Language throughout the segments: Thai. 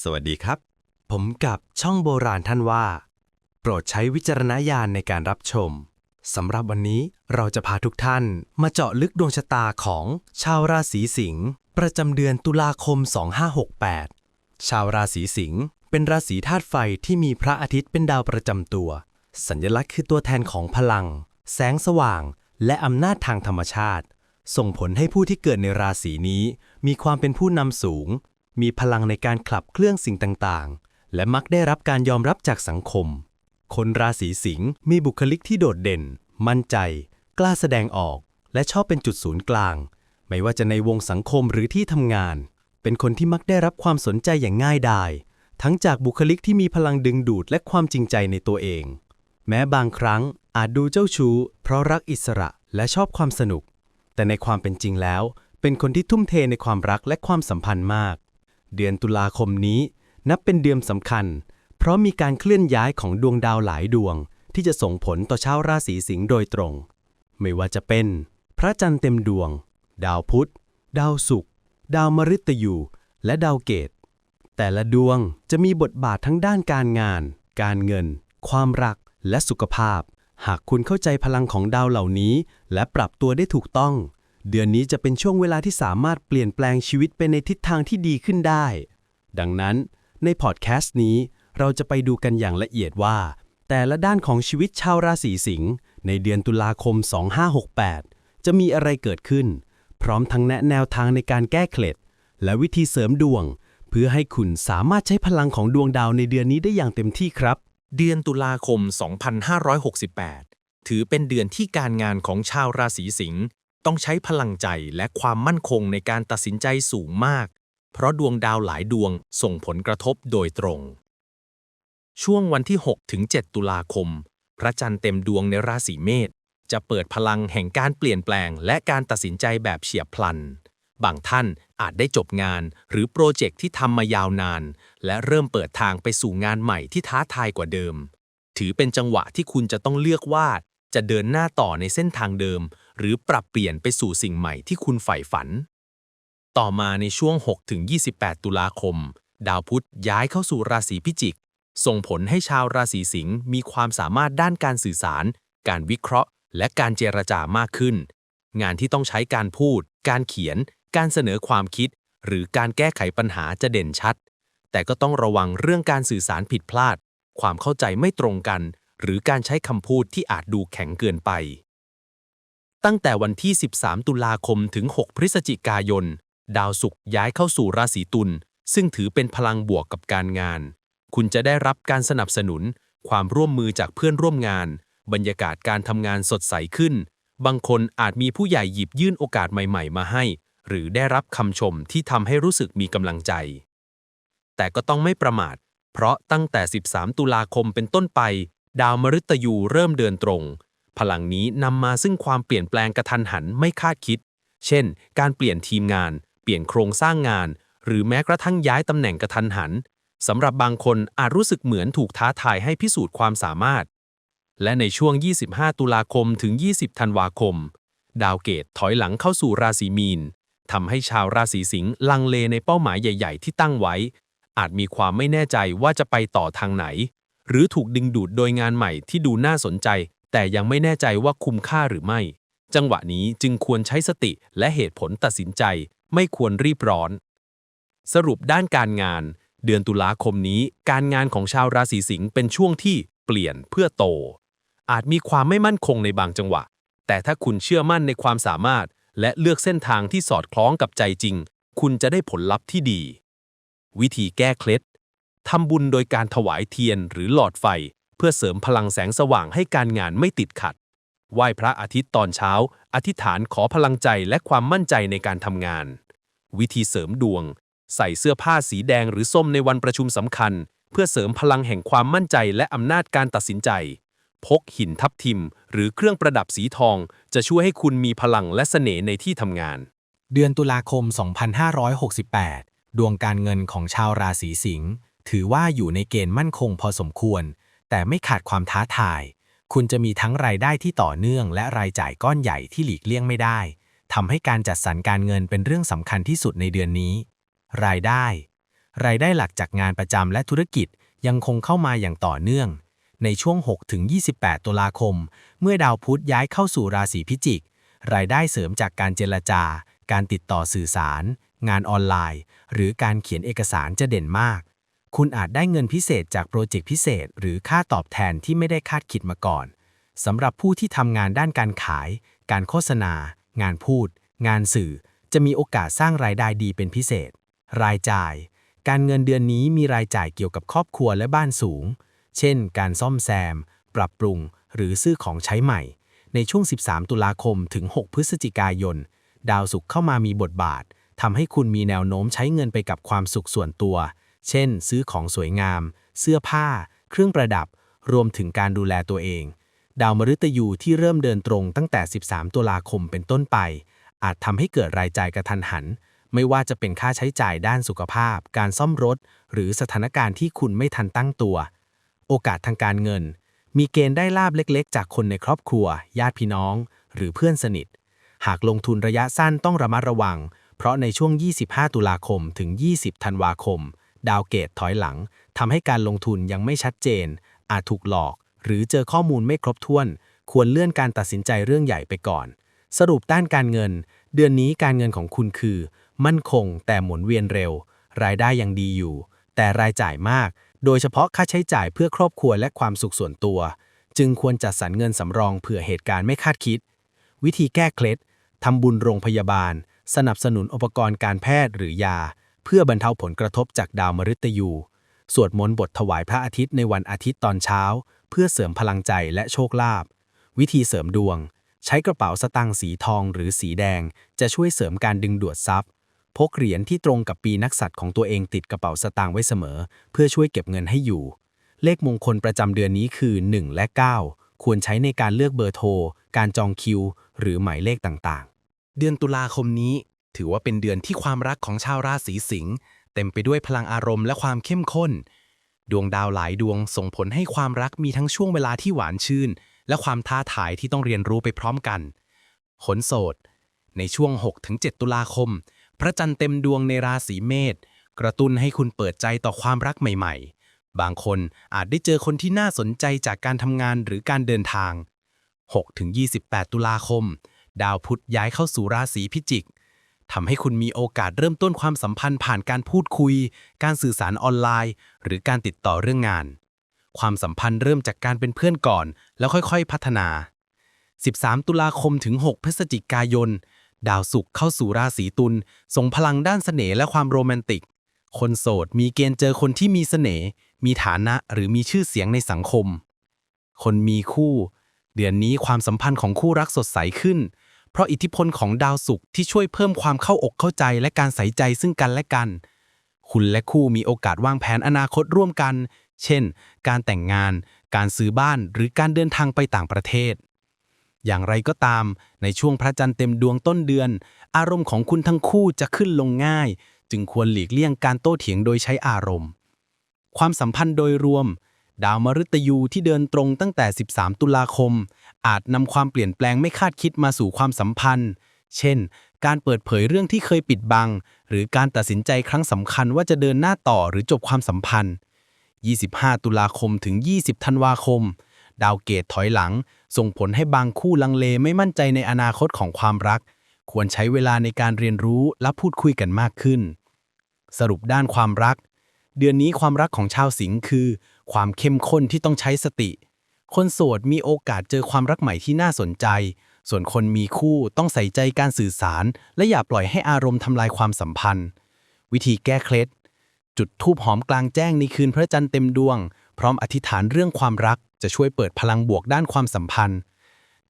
สวัสดีครับ ผมกับช่องโบราณท่านว่า โปรดใช้วิจารณญาณในการรับชมสำหรับวันนี้เราจะพาทุกท่านมาเจาะลึกดวงชะตาของชาวราศีสิงห์ประจำเดือนตุลาคม 2568 ชาวราศีสิงห์เป็นราศีธาตุไฟที่มีพระอาทิตย์เป็นดาวประจำตัว สัญลักษณ์คือตัวแทนของพลัง แสงสว่าง และอำนาจทางธรรมชาติ ส่งผลให้ผู้ที่เกิดในราศีนี้ มีความเป็นผู้นำสูง มีพลังในการขับเคลื่อนสิ่งต่างๆ และมักได้รับการยอมรับจากสังคม คนราศีสิงห์มีบุคลิกที่โดดเด่น มั่นใจ กล้าแสดงออก และชอบเป็นจุดศูนย์กลาง ไม่ว่าจะในวงสังคมหรือที่ทำงาน เป็นคนที่มักได้รับความสนใจอย่างง่ายดาย ทั้งจากบุคลิกที่มีพลังดึงดูดและความจริงใจในตัวเอง แม้บางครั้งอาจดูเจ้าชู้ เพราะรักอิสระและชอบความสนุก แต่ในความเป็นจริงแล้ว เป็นคนที่ทุ่มเทในความรักและความสัมพันธ์มาก เดือนตุลาคมนี้ นับเป็นเดือนสำคัญ เพราะมีการเคลื่อนย้ายของดวงดาวหลายดวง ที่จะส่งผลต่อชาวราศีสิงห์โดยตรง ไม่ว่าจะเป็น พระจันทร์เต็มดวง ดาวพุธ ดาวศุกร์ดาวมฤตยู และดาวเกต แต่ละดวงจะมีบทบาททั้งด้านการงาน การเงิน ความรัก และสุขภาพ หากคุณเข้าใจพลังของดาวเหล่านี้ และปรับตัวได้ถูกต้อง เดือนนี้จะเป็นช่วงเวลาที่สามารถเปลี่ยนแปลงชีวิตไปในทิศทางที่ดีขึ้นได้ ดังนั้นในพอดแคสต์นี้ เราจะไปดูกันอย่างละเอียดว่า แต่ละด้านของชีวิตชาวราศีสิงห์ในเดือนตุลาคม 2568 จะมีอะไรเกิดขึ้น พร้อมทั้งแนะแนวทางในการแก้เคล็ด และวิธีเสริมดวง เพื่อให้คุณสามารถใช้พลังของดวงดาวในเดือนนี้ได้อย่างเต็มที่ครับ เดือนตุลาคม 2568 ถือเป็นเดือนที่การงานของชาวราศีสิงห์ ต้องใช้พลังใจและความมั่นคงในการตัดสินใจสูงมาก เพราะดวงดาวหลายดวงส่งผลกระทบโดยตรง ช่วงวันที่ 6 ถึง 7 ตุลาคม พระจันทร์เต็มดวงในราศีเมษจะเปิดพลังแห่งการเปลี่ยนแปลง และการตัดสินใจแบบเฉียบพลัน บางท่านอาจได้จบงาน หรือโปรเจกต์ที่ทำมายาวนาน และเริ่มเปิดทางไปสู่งานใหม่ที่ท้าทายกว่าเดิม ถือเป็นจังหวะที่คุณจะต้องเลือกว่า จะเดินหน้าต่อในเส้นทางเดิม หรือปรับเปลี่ยนไปสู่สิ่งใหม่ที่คุณใฝ่ฝัน ต่อมาในช่วง 6-28 ตุลาคม ดาวพุธย้ายเข้าสู่ราศีพิจิก ส่งผลให้ชาวราศีสิงห์มีความสามารถด้านการสื่อสาร การวิเคราะห์ และการเจรจามากขึ้น งานที่ต้องใช้การพูด การเขียน การเสนอความคิด หรือการแก้ไขปัญหาจะเด่นชัด แต่ก็ต้องระวังเรื่องการสื่อสารผิดพลาด ความเข้าใจไม่ตรงกัน หรือการใช้คำพูดที่อาจดูแข็งเกินไป ตั้งแต่วันที่ 13 ตุลาคมถึง 6 พฤศจิกายน ดาวศุกร์ย้ายเข้าสู่ราศีตุล ซึ่งถือเป็นพลังบวกกับการงาน คุณจะได้รับการสนับสนุน ความร่วมมือจากเพื่อนร่วมงาน บรรยากาศการทำงานสดใสขึ้น บางคนอาจมีผู้ใหญ่หยิบยื่นโอกาสใหม่ ๆ มาให้ หรือได้รับคำชมที่ทำให้รู้สึกมีกำลังใจ แต่ก็ต้องไม่ประมาท เพราะตั้งแต่ 13 ตุลาคมเป็นต้นไป ดาวมฤตยูเริ่มเดินตรง พลังนี้นำมาซึ่งความเปลี่ยนแปลงกระทันหันไม่คาดคิด เช่น การเปลี่ยนทีมงาน เปลี่ยนโครงสร้างงาน หรือแม้กระทั่งย้ายตำแหน่งกระทันหันสำหรับบางคนอาจรู้สึกเหมือนถูกท้าทายให้พิสูจน์ความสามารถ และในช่วง 25 ตุลาคมถึง 20 ธันวาคม ดาวเกตถอยหลังเข้าสู่ราศีมีนทำให้ชาวราศีสิงห์ลังเลในเป้าหมายใหญ่ ๆ ที่ตั้งไว้ อาจมีความไม่แน่ใจว่าจะไปต่อทางไหน หรือถูกดึงดูดโดยงานใหม่ที่ดูน่าสนใจ แต่ยังไม่แน่ใจว่าคุ้มค่าหรือไม่ จังหวะนี้จึงควรใช้สติและเหตุผลตัดสินใจ ไม่ควรรีบร้อน สรุปด้านการงาน เดือนตุลาคมนี้ การงานของชาวราศีสิงห์เป็นช่วงที่เปลี่ยนเพื่อโต อาจมีความไม่มั่นคงในบางจังหวะ แต่ถ้าคุณเชื่อมั่นในความสามารถ และเลือกเส้นทางที่สอดคล้องกับใจจริง คุณจะได้ผลลัพธ์ที่ดี วิธีแก้เคล็ดทำบุญโดยการถวายเทียนหรือหลอดไฟ เพื่อเสริมพลังแสงสว่างให้การงานไม่ติดขัด ไหว้พระอาทิตย์ตอนเช้า อธิษฐานขอพลังใจและความมั่นใจในการทำงาน วิธีเสริมดวง ใส่เสื้อผ้าสีแดงหรือส้มในวันประชุมสำคัญ เพื่อเสริมพลังแห่งความมั่นใจและอำนาจการตัดสินใจ พกหินทับทิม หรือเครื่องประดับสีทอง จะช่วยให้คุณมีพลังและเสน่ห์ในที่ทำงาน เดือนตุลาคม 2568 ดวงการเงินของชาวราศีสิงห์ถือว่าอยู่ในเกณฑ์มั่นคงพอสมควร แต่ไม่ขาดความท้าทาย คุณจะมีทั้งรายได้ที่ต่อเนื่อง และรายจ่ายก้อนใหญ่ที่หลีกเลี่ยงไม่ได้ทำให้การจัดสรรการเงินเป็นเรื่องสำคัญที่สุดในเดือนนี้ รายได้ รายได้หลักจากงานประจำและธุรกิจยังคงเข้ามาอย่างต่อเนื่อง ในช่วง6-28 ตุลาคม เมื่อดาวพุธย้ายเข้าสู่ราศีพิจิก รายได้เสริมจากการเจรจา การติดต่อสื่อสาร งานออนไลน์ หรือการเขียนเอกสารจะเด่นมาก คุณอาจได้เงินพิเศษจากโปรเจกต์พิเศษ หรือค่าตอบแทนที่ไม่ได้คาดคิดมาก่อนสำหรับผู้ที่ทำงานด้านการขาย การโฆษณา งานพูด งานสื่อ จะมีโอกาสสร้างรายได้ดีเป็นพิเศษ รายจ่าย การเงินเดือนนี้มีรายจ่ายเกี่ยวกับครอบครัวและบ้านสูง เช่น การซ่อมแซม ปรับปรุง หรือซื้อของใช้ใหม่ ในช่วง 13 ตุลาคมถึง 6 พฤศจิกายน ดาวศุกร์เข้ามามีบทบาททำให้คุณมีแนวโน้มใช้เงินไปกับความสุขส่วนตัว เช่น ซื้อของสวยงาม เสื้อผ้า เครื่องประดับ รวมถึงการดูแลตัวเอง ดาวมฤตยูที่เริ่มเดินตรงตั้งแต่ 13 ตุลาคมเป็นต้นไป อาจทำให้เกิดรายจ่ายกระทันหัน ไม่ว่าจะเป็นค่าใช้จ่ายด้านสุขภาพ การซ่อมรถ หรือสถานการณ์ที่คุณไม่ทันตั้งตัว โอกาสทางการเงิน มีเกณฑ์ได้ลาบเล็กๆ จากคนในครอบครัว ญาติพี่น้อง หรือเพื่อนสนิท หากลงทุนระยะสั้นต้องระมัดระวังเพราะในช่วง 25 ตุลาคม ถึง 20 ธันวาคม ดาวเกตถอยหลังทำให้การลงทุนยังไม่ชัดเจน อาจถูกหลอก หรือเจอข้อมูลไม่ครบถ้วน ควรเลื่อนการตัดสินใจเรื่องใหญ่ไปก่อน สรุปด้านการเงิน เดือนนี้การเงินของคุณคือ มั่นคงแต่หมุนเวียนเร็ว รายได้ยังดีอยู่ แต่รายจ่ายมาก โดยเฉพาะค่าใช้จ่ายเพื่อครอบครัวและความสุขส่วนตัว จึงควรจัดสรรเงินสำรองเผื่อเหตุการณ์ไม่คาดคิด วิธีแก้เคล็ดทำบุญโรงพยาบาล สนับสนุนอุปกรณ์การแพทย์หรือยา เพื่อบรรเทาผลกระทบจากดาวมฤตยู สวดมนต์บทถวายพระอาทิตย์ในวันอาทิตย์ตอนเช้า เพื่อเสริมพลังใจและโชคลาภ วิธีเสริมดวง ใช้กระเป๋าสตางค์สีทองหรือสีแดง จะช่วยเสริมการดึงดูดทรัพย์ พกเหรียญที่ตรงกับปีนักษัตริย์ของตัวเองติดกระเป๋าสตางค์ไว้เสมอ เพื่อช่วยเก็บเงินให้อยู่ เลขมงคลประจำเดือนนี้คือ 1 และ 9 ควรใช้ในการเลือกเบอร์โทร การจองคิว หรือหมายเลขต่างๆ เดือนตุลาคมนี้ ถือว่าเป็นเดือนที่ความรักของชาวราศีสิงห์เต็มไปด้วยพลังอารมณ์และความเข้มข้น ดวงดาวหลายดวงส่งผลให้ความรักมีทั้งช่วงเวลาที่หวานชื่น และความท้าทายที่ต้องเรียนรู้ไปพร้อมกันขนโสด ในช่วง 6-7 ตุลาคม พระจันทร์เต็มดวงในราศีเมษกระตุ้นให้คุณเปิดใจต่อความรักใหม่ ๆ บางคนอาจได้เจอคนที่น่าสนใจจากการทำงานหรือการเดินทาง 6-28 ตุลาคม ดาวพุธย้ายเข้าสู่ราศีพิจิก ทำให้คุณมีโอกาสเริ่มต้นความสัมพันธ์ผ่านการพูดคุย การสื่อสารออนไลน์ หรือการติดต่อเรื่องงาน ความสัมพันธ์เริ่มจากการเป็นเพื่อนก่อน แล้วค่อยๆ พัฒนา 13 ตุลาคมถึง 6 พฤศจิกายน ดาวศุกร์เข้าสู่ราศีตุลส่งพลังด้านเสน่ห์และความโรแมนติก คนโสดมีเกณฑ์เจอคนที่มีเสน่ห์มีฐานะหรือมีชื่อเสียงในสังคม คนมีคู่ เดือนนี้ความสัมพันธ์ของคู่รักสดใสขึ้น ราะอิทธิพลของดาวศุกร์ที่ช่วยเพิ่มความเข้าอกเข้าใจและการใส่ใจซึ่งกันและกัน คุณและคู่มีโอกาสวางแผนอนาคตร่วมกัน เช่น การแต่งงาน การซื้อบ้าน หรือการเดินทางไปต่างประเทศ อย่างไรก็ตาม ในช่วงพระจันทร์เต็มดวงต้นเดือน อารมณ์ของคุณทั้งคู่จะขึ้นลงง่าย จึงควรหลีกเลี่ยงการโต้เถียงโดยใช้อารมณ์ ความสัมพันธ์โดยรวม ดาวมฤตยูที่เดินตรงตั้งแต่ 13 ตุลาคม อาจนำความเปลี่ยนแปลงไม่คาดคิดมาสู่ความสัมพันธ์ เช่น การเปิดเผยเรื่องที่เคยปิดบัง หรือการตัดสินใจครั้งสำคัญว่าจะเดินหน้าต่อหรือจบความสัมพันธ์ 25 ตุลาคมถึง 20 ธันวาคม ดาวเกตถอยหลัง ส่งผลให้บางคู่ลังเลไม่มั่นใจในอนาคตของความรัก ควรใช้เวลาในการเรียนรู้และพูดคุยกันมากขึ้น สรุปด้านความรัก เดือนนี้ความรักของชาวสิงห์คือ ความเข้มข้นที่ต้องใช้สติ คนโสดมีโอกาสเจอความรักใหม่ที่น่าสนใจ ส่วนคนมีคู่ต้องใส่ใจการสื่อสาร และอย่าปล่อยให้อารมณ์ทำลายความสัมพันธ์ วิธีแก้เคล็ด จุดธูปหอมกลางแจ้งในคืนพระจันทร์เต็มดวง พร้อมอธิษฐานเรื่องความรัก จะช่วยเปิดพลังบวกด้านความสัมพันธ์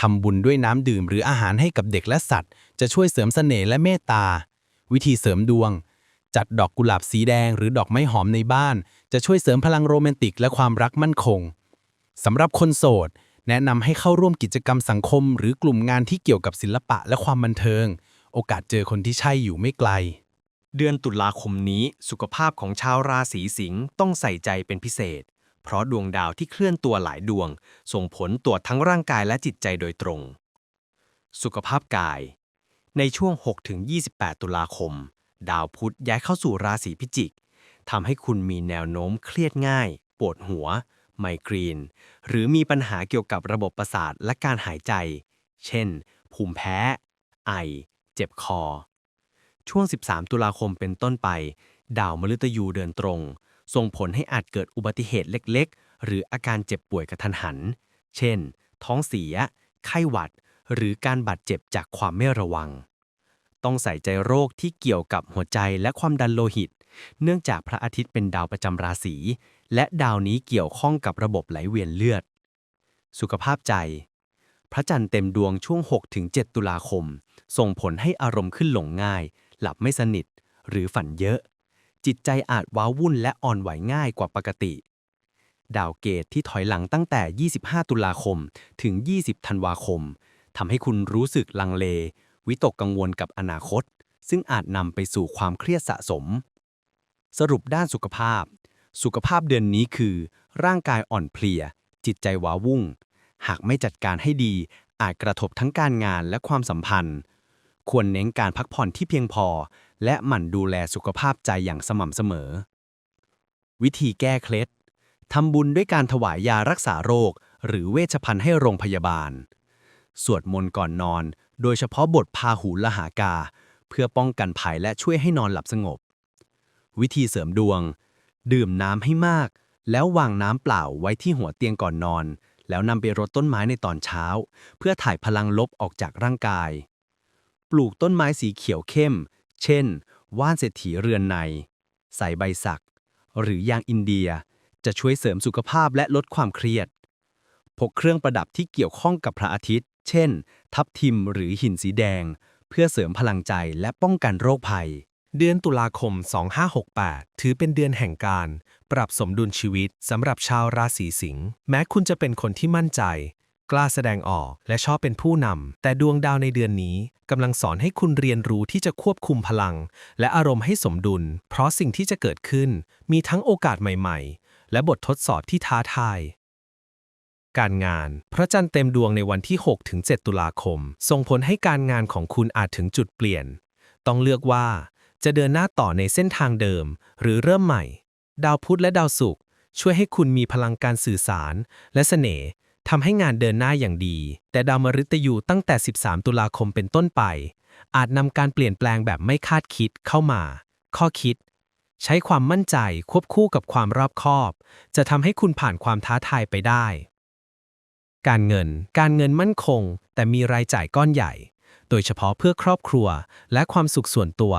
ทำบุญด้วยน้ำดื่มหรืออาหารให้กับเด็กและสัตว์ จะช่วยเสริมเสน่ห์และเมตตา วิธีเสริมดวง จัดดอกกุหลาบสีแดงหรือดอกไม้หอมในบ้าน จะช่วยเสริมพลังโรแมนติกและความรักมั่นคงสำหรับคนโสด แนะนำให้เข้าร่วมกิจกรรมสังคม หรือกลุ่มงานที่เกี่ยวกับศิลปะและความบันเทิง โอกาสเจอคนที่ใช่อยู่ไม่ไกล เดือนตุลาคมนี้สุขภาพของชาวราศีสิงห์ต้องใส่ใจเป็นพิเศษ เพราะดวงดาวที่เคลื่อนตัวหลายดวง ส่งผลตรวจทั้งร่างกายและจิตใจโดยตรง สุขภาพกาย ในช่วง 6-28 ตุลาคม ดาวพุธย้ายเข้าสู่ราศีพิจิกทำให้คุณมีแนวโน้มเครียดง่าย ปวดหัว ไมเกรน หรือมีปัญหาเกี่ยวกับระบบประสาทและการหายใจ เช่น ภูมิแพ้ ไอ เจ็บคอ ช่วง 13 ตุลาคมเป็นต้นไป ดาวมฤตยูเดินตรง ส่งผลให้อาจเกิดอุบัติเหตุเล็ก ๆ หรืออาการเจ็บป่วยกระทันหัน เช่น ท้องเสีย ไข้หวัด หรือการบาดเจ็บจากความไม่ระวัง ต้องใส่ใจโรคที่เกี่ยวกับหัวใจและความดันโลหิต เนื่องจากพระอาทิตย์เป็นดาวประจำราศี และดาวนี้เกี่ยวข้องกับระบบไหลเวียนเลือด สุขภาพใจ พระจันทร์เต็มดวงช่วง 6-7 ตุลาคม ส่งผลให้อารมณ์ขึ้นหลงง่าย หลับไม่สนิท หรือฝันเยอะ จิตใจอาจว้าวุ่นและอ่อนไหวง่ายกว่าปกติดาวเกตที่ถอยหลังตั้งแต่ 25 ตุลาคม ถึง 20 ธันวาคม ทำให้คุณรู้สึกลังเล วิตกกังวลกับอนาคต ซึ่งอาจนำไปสู่ความเครียดสะสม สรุปด้านสุขภาพ สุขภาพเดือนนี้คือ ร่างกายอ่อนเพลีย จิตใจว้าวุ่ง หากไม่จัดการให้ดี อาจกระทบทั้งการงานและความสัมพันธ์ ควรเน้นการพักผ่อนที่เพียงพอ และหมั่นดูแลสุขภาพใจอย่างสม่ำเสมอ วิธีแก้เคล็ดทำบุญด้วยการถวายยารักษาโรค หรือเวชภัณฑ์ให้โรงพยาบาล สวดมนต์ก่อนนอน โดยเฉพาะบทพาหูละหากา เพื่อป้องกันภัยและช่วยให้นอนหลับสงบ วิธีเสริมดวง ดื่มน้ำให้มาก แล้ววางน้ำเปล่าไว้ที่หัวเตียงก่อนนอน แล้วนำไปรดต้นไม้ในตอนเช้า เพื่อถ่ายพลังลบออกจากร่างกาย ปลูกต้นไม้สีเขียวเข้ม เช่น ว่านเศรษฐีเรือนใน ใส่ใบสัก หรือยางอินเดียจะช่วยเสริมสุขภาพและลดความเครียด พกเครื่องประดับที่เกี่ยวข้องกับพระอาทิตย์ เช่น ทับทิมหรือหินสีแดง เพื่อเสริมพลังใจและป้องกันโรคภัย เดือนตุลาคม 2568 ถือเป็นเดือนแห่งการ ปรับสมดุลชีวิตสำหรับชาวราศีสิงห์แม้คุณจะเป็นคนที่มั่นใจ กล้าแสดงออกและชอบเป็นผู้นำแต่ดวงดาวในเดือนนี้กำลังสอนให้คุณเรียนรู้ที่จะควบคุมพลัง และอารมณ์ให้สมดุล เพราะสิ่งที่จะเกิดขึ้น มีทั้งโอกาสใหม่ ๆ และบททดสอบที่ท้าทาย การงาน พระจันทร์เต็มดวงในวันที่ 6-7 ตุลาคม ส่งผลให้การงานของคุณอาจถึงจุดเปลี่ยน ต้องเลือกว่าจะเดินหน้าต่อในเส้นทางเดิม หรือเริ่มใหม่ ดาวพุธและดาวศุกร์ช่วยให้คุณมีพลังการสื่อสาร และเสน่ห์ทำให้งานเดินหน้าอย่างดี แต่ดาวมฤตยูตั้งแต่ 13 ตุลาคมเป็นต้นไป อาจนำการเปลี่ยนแปลงแบบไม่คาดคิดเข้ามา ข้อคิด ใช้ความมั่นใจควบคู่กับความรอบคอบ จะทำให้คุณผ่านความท้าทายไปได้ การเงิน การเงินมั่นคง แต่มีรายจ่ายก้อนใหญ่ โดยเฉพาะเพื่อครอบครัวและความสุขส่วนตัว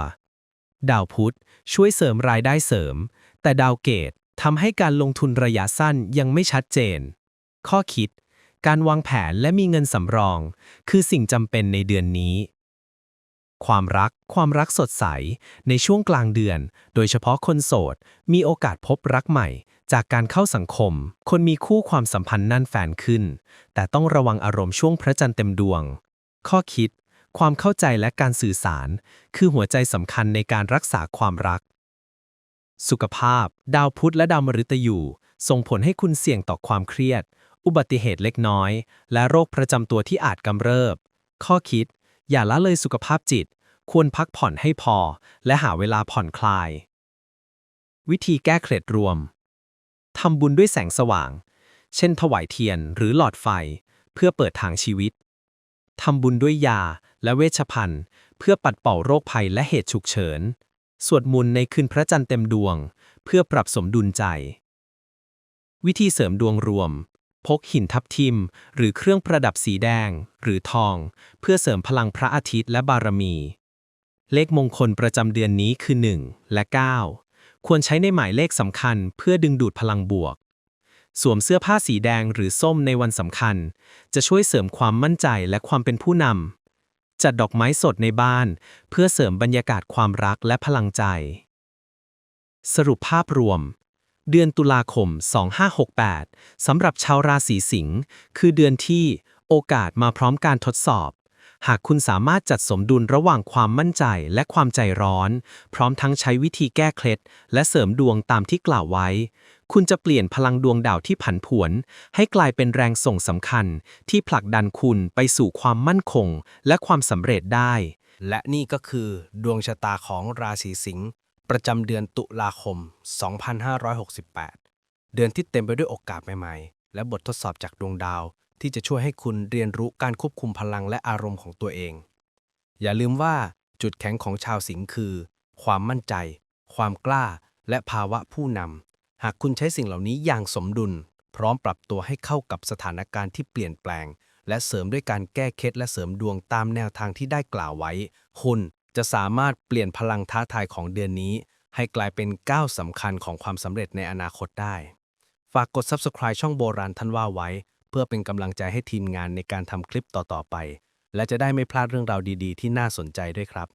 ดาวพุธช่วยเสริมรายได้เสริม แต่ดาวเกตทำให้การลงทุนระยะสั้นยังไม่ชัดเจน ข้อคิด การวางแผนและมีเงินสำรอง คือสิ่งจำเป็นในเดือนนี้ ความรัก ความรักสดใส ในช่วงกลางเดือน โดยเฉพาะคนโสด มีโอกาสพบรักใหม่ จากการเข้าสังคม คนมีคู่ความสัมพันธ์นั่นแฟนขึ้น แต่ต้องระวังอารมณ์ช่วงพระจันทร์เต็มดวง ข้อคิด ความเข้าใจและการสื่อสาร คือหัวใจสำคัญในการรักษาความรัก สุขภาพ ดาวพุธและดาวมฤตยู ส่งผลให้คุณเสี่ยงต่อความเครียด อุบัติเหตุเล็กน้อย และโรคประจำตัวที่อาจกำเริบ ข้อคิด อย่าละเลยสุขภาพจิต ควรพักผ่อนให้พอ และหาเวลาผ่อนคลาย วิธีแก้เคล็ดรวม ทำบุญด้วยแสงสว่าง เช่น ถวายเทียนหรือหลอดไฟ เพื่อเปิดทางชีวิต ทำบุญด้วยยาและเวชภัณฑ์ เพื่อปัดเป่าโรคภัยและเหตุฉุกเฉิน สวดมนต์ในคืนพระจันทร์เต็มดวง เพื่อปรับสมดุลใจ วิธีเสริมดวงรวม พกหินทับทิม หรือเครื่องประดับสีแดง หรือทอง เพื่อเสริมพลังพระอาทิตย์และบารมี เลขมงคลประจำเดือนนี้คือ 1 และ 9 ควรใช้ในหมายเลขสำคัญเพื่อดึงดูดพลังบวก สวมเสื้อผ้าสีแดงหรือส้มในวันสำคัญ จะช่วยเสริมความมั่นใจและความเป็นผู้นำจัดดอกไม้สดในบ้าน เพื่อเสริมบรรยากาศความรักและพลังใจ สรุปภาพรวม เดือนตุลาคม 2568 สำหรับชาวราศีสิงห์คือเดือนที่โอกาสมาพร้อมการทดสอบ หากคุณสามารถจัดสมดุลระหว่างความมั่นใจและความใจร้อน พร้อมทั้งใช้วิธีแก้เคล็ด และเสริมดวงตามที่กล่าวไว้ คุณจะเปลี่ยนพลังดวงดาวที่ผันผวน ให้กลายเป็นแรงส่งสำคัญ ที่ผลักดันคุณไปสู่ความมั่นคง และความสำเร็จได้ และนี่ก็คือดวงชะตาของราศีสิงห์ ประจำเดือนตุลาคม 2568 เดือนที่เต็มไปด้วยโอกาสใหม่ๆ และบททดสอบจากดวงดาว ที่จะช่วยให้คุณเรียนรู้การควบคุมพลังและอารมณ์ของตัวเอง อย่าลืมว่าจุดแข็งของชาวสิงห์คือ ความมั่นใจ ความกล้า และภาวะผู้นำ หากคุณใช้สิ่งเหล่านี้อย่างสมดุล พร้อมปรับตัวให้เข้ากับสถานการณ์ที่เปลี่ยนแปลง และเสริมด้วยการแก้เคล็ดและเสริมดวงตามแนวทางที่ได้กล่าวไว้ คุณ จะสามารถเปลี่ยนพลังท้าทายของเดือนนี้ ให้กลายเป็นก้าวสำคัญของความสำเร็จในอนาคตได้ ฝากกด subscribe ช่องโบราณท่านว่าไว้ เพื่อเป็นกำลังใจให้ทีมงานในการทำคลิปต่อๆไป และจะได้ไม่พลาดเรื่องราวดีๆ ที่น่าสนใจด้วยครับ